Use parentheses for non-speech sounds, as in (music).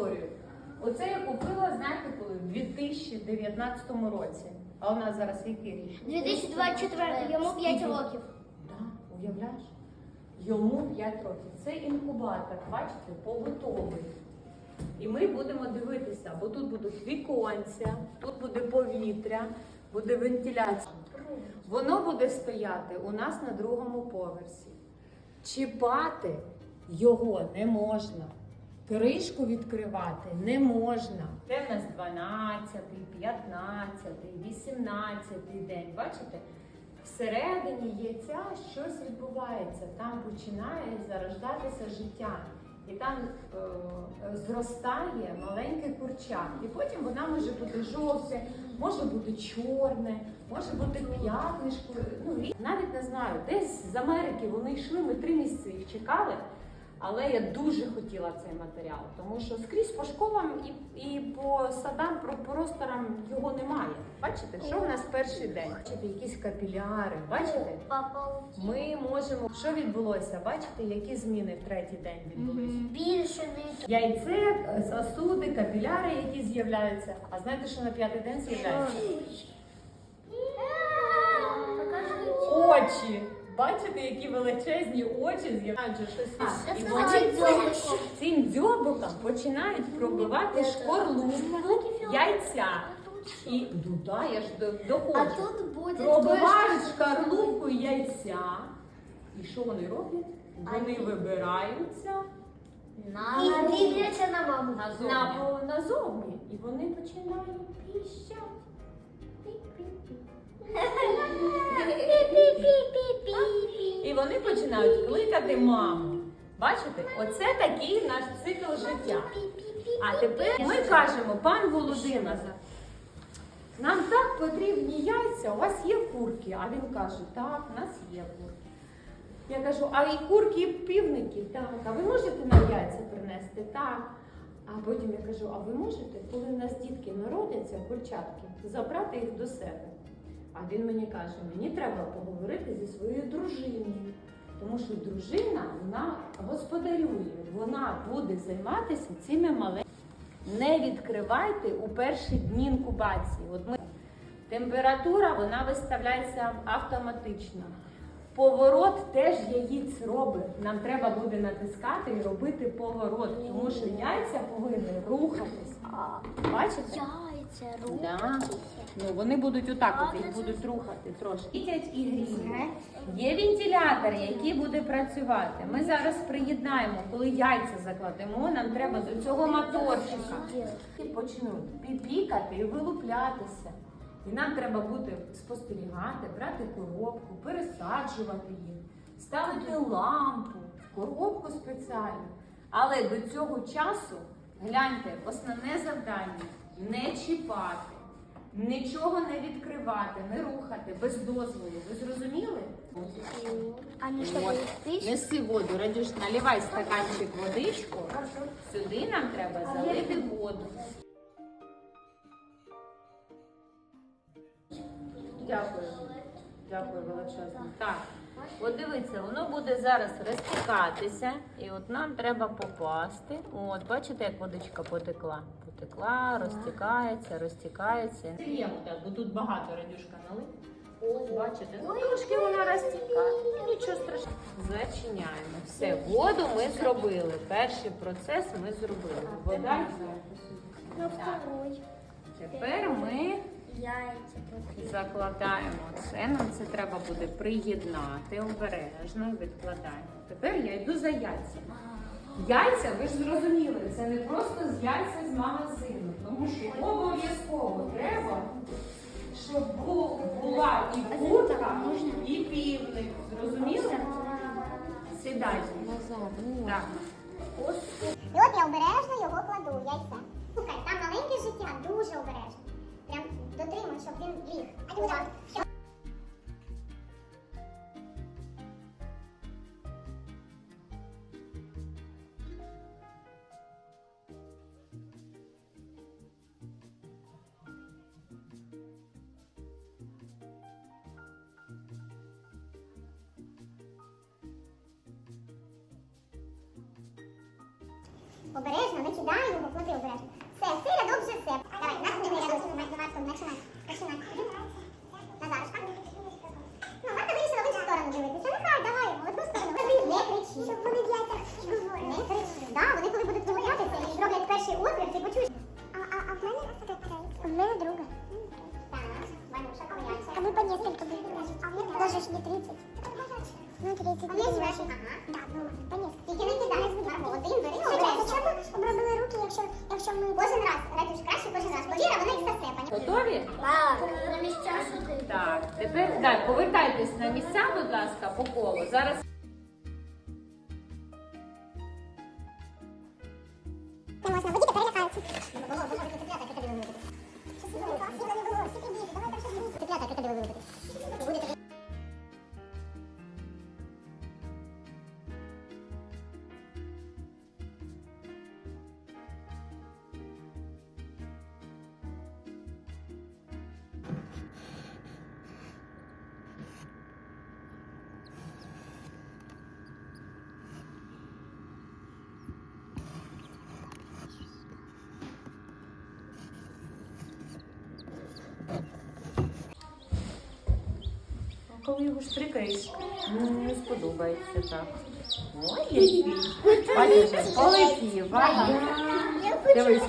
історію. Оце я купила, знаєте, коли? В 2019 році. А у нас зараз який 2024, йому 5 років. Да, уявляєш? Йому 5 років. Це інкубатор, бачите, побутовий. І ми будемо дивитися, бо тут будуть віконця, тут буде повітря, буде вентиляція. Воно буде стояти у нас на другому поверсі. Чіпати його не можна. Кришку відкривати не можна. Це в нас 12, 15, 18 день. Бачите? Всередині яйця щось відбувається. Там починає зарождатися життя. І там е, зростає маленьке курча. І потім вона може бути жовте, може бути чорне, може бути п'ятнишко. Ну, навіть не знаю, десь з Америки вони йшли, ми три місяці їх чекали. Але я дуже хотіла цей матеріал, тому що скрізь по школам і, і по садам, по просторам його немає. Бачите, що в нас перший день? Бачите, якісь капіляри, бачите? Ми можемо. Що відбулося? Бачите, які зміни в третій день відбулися? Більше Яйце, сосуди, капіляри, які з'являються. А знаєте, що на п'ятий день з'являється? Очі. Бачите, які величезні очі з'являються щось. І вони цим дзьобиком починають пробивати шкорлупу яйця. І да, я ж доходжу. Пробивають шкарлупку яйця. І що вони роблять? Вони вибираються І дивляться на маму. назовні. На, назовні. І вони починають піщати. Вони починають кликати маму. Бачите, оце такий наш цикл життя. А тепер ми кажемо, пан Володимир, нам так потрібні яйця, у вас є курки. А він каже, так, у нас є курки. Я кажу, а і курки, і півники, так. А ви можете нам яйця принести? Так. А потім я кажу, а ви можете, коли в нас дітки народяться, курчатки, забрати їх до себе? А він мені каже, мені треба поговорити зі своєю дружиною. Тому що дружина вона господарює, вона буде займатися цими маленькими. Не відкривайте у перші дні інкубації. От ми температура вона виставляється автоматично. Поворот теж яїць робить. Нам треба буде натискати і робити поворот, тому що яйця повинні рухатись. Бачите? Яйця, Да. Ну, вони будуть отак, от їх будуть рухати трошки. Їдять і гріють. Є вентилятор, який буде працювати. Ми зараз приєднаємо, коли яйця закладемо, нам треба до цього моторчика. І почнуть піпікати і вилуплятися. І нам треба буде спостерігати, брати коробку, пересаджувати їх, ставити лампу, коробку спеціальну. Але до цього часу, гляньте, основне завдання не чіпати, нічого не відкривати, не рухати без дозволу. Ви зрозуміли? Аня, що От. Неси воду, Радюш, наливай стаканчик водичку. Сюди нам треба залити воду. Дякую. Дякую величезно. Так, от дивіться, воно буде зараз розтікатися, і от нам треба попасти. От, бачите, як водичка потекла? Потекла, розтікається, розтікається. Даємо так, бо тут багато радюшка налив. Ось, бачите, ну трошки вона розтікає. Нічого страшного. Зачиняємо. Все, воду ми зробили. Перший процес ми зробили. Вода. На. Тепер ми закладаємо це. Нам це треба буде приєднати обережно, відкладаємо. Тепер я йду за яйцями. Яйця, ви ж зрозуміли, це не просто з яйця з магазину, тому що обов'язково треба, щоб бу- була і курка, і півник. Зрозуміли? Сідайте. Так. І от я обережно його кладу, яйце. Слухай, там маленьке життя, дуже обережно. Прям дотримуй, щоб він ліг. А Обережно, не кидай його, клади обережно. Все, цей рядок вже все. Давай, наступний рядок. Марко, починай. Починай. Назарушка. Ну, Марта вирішила в іншу сторону дивитися. Нехай, давай, в одну сторону. Не кричи. Щоб вони в яйцях говорять. Не кричи. Да, вони коли будуть вигулятися і зроблять перший отвір, ти почуєш. А, а, а в мене У мене друга. Так, Ванюша, поміняйся. А мы по несколько будем. А меня даже не 30. Ну, 30. А є ваші? Ага. Да, ну, по несколько. Марко, один бери, Хоча б обробили руки, якщо, якщо ми... Кожен раз, Радюш, краще кожен раз. Повіра, вона їх сосе, поняла? Готові? На місця сюди. Так, тепер так, повертайтесь на місця, будь ласка, по колу. Зараз Не можна, водіти перелякаються. Цеплята, крокодили вилупити. Буде коли його штрикаєш, ну, не сподобається так. Ой, (laughs) який. Бачиш, полетів. Ага. Дивись,